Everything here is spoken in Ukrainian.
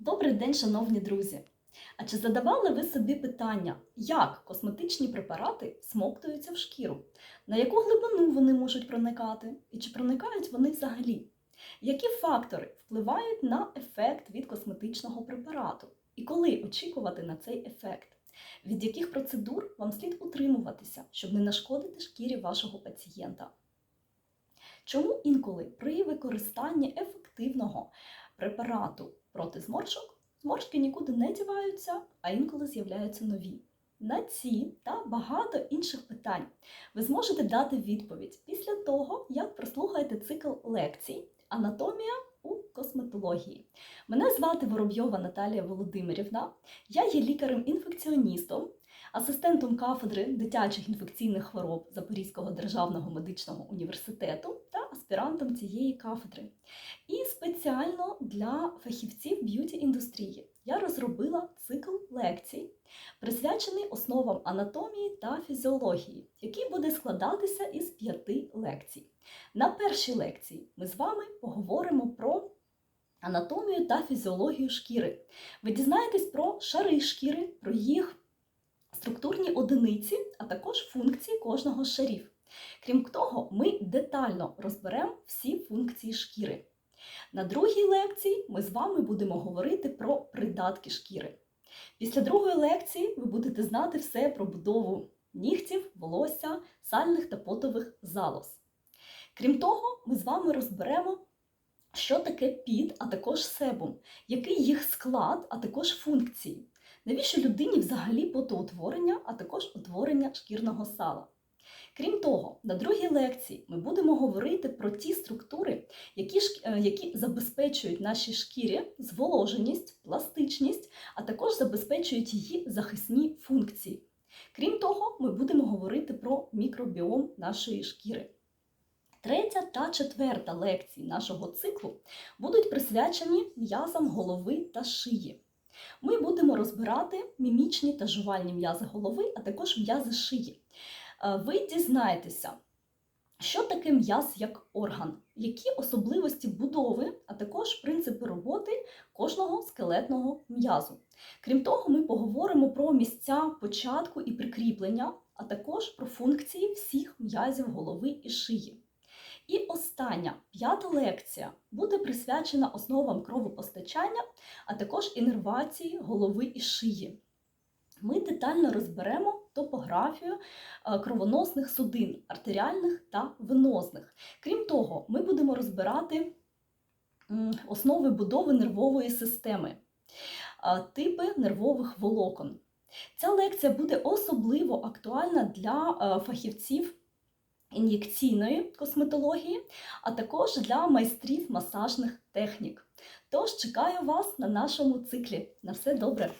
Добрий день, шановні друзі! А чи задавали ви собі питання, як косметичні препарати смоктуються в шкіру? На яку глибину вони можуть проникати? І чи проникають вони взагалі? Які фактори впливають на ефект від косметичного препарату? І коли очікувати на цей ефект? Від яких процедур вам слід утримуватися, щоб не нашкодити шкірі вашого пацієнта? Чому інколи при використанні ефективного препарату проти зморшок зморшки нікуди не діваються, а інколи з'являються нові? На ці та багато інших питань ви зможете дати відповідь після того, як прослухаєте цикл лекцій Анатомія у косметології. Мене звати Воробйова Наталія Володимирівна. Я є лікарем-інфекціоністом, асистентом кафедри дитячих інфекційних хвороб Запорізького державного медичного університету аспірантом цієї кафедри. І спеціально для фахівців б'юті-індустрії я розробила цикл лекцій, присвячений основам анатомії та фізіології, який буде складатися із п'яти лекцій. На першій лекції ми з вами поговоримо про анатомію та фізіологію шкіри. Ви дізнаєтесь про шари шкіри, про їх структурні одиниці, а також функції кожного з шарів. Крім того, ми детально розберемо всі функції шкіри. На другій лекції ми з вами будемо говорити про придатки шкіри. Після другої лекції ви будете знати все про будову нігтів, волосся, сальних та потових залоз. Крім того, ми з вами розберемо, що таке під, а також себум, який їх склад, а також функції. Навіщо людині взагалі потоутворення, а також утворення шкірного сала? Крім того, на другій лекції ми будемо говорити про ті структури, які, які забезпечують нашій шкірі зволоженість, пластичність, а також забезпечують її захисні функції. Крім того, ми будемо говорити про мікробіом нашої шкіри. Третя та четверта лекції нашого циклу будуть присвячені м'язам голови та шиї. Ми будемо розбирати мімічні та жувальні м'язи голови, а також м'язи шиї. Ви дізнаєтеся, що таке м'яз як орган, які особливості будови, а також принципи роботи кожного скелетного м'язу. Крім того, ми поговоримо про місця початку і прикріплення, а також про функції всіх м'язів голови і шиї. І остання п'ята лекція буде присвячена основам кровопостачання, а також інервації голови і шиї. Ми детально розберемо топографію кровоносних судин, артеріальних та венозних. Крім того, ми будемо розбирати основи будови нервової системи, типи нервових волокон. Ця лекція буде особливо актуальна для фахівців ін'єкційної косметології, а також для майстрів масажних технік. Тож чекаю вас на нашому циклі. На все добре!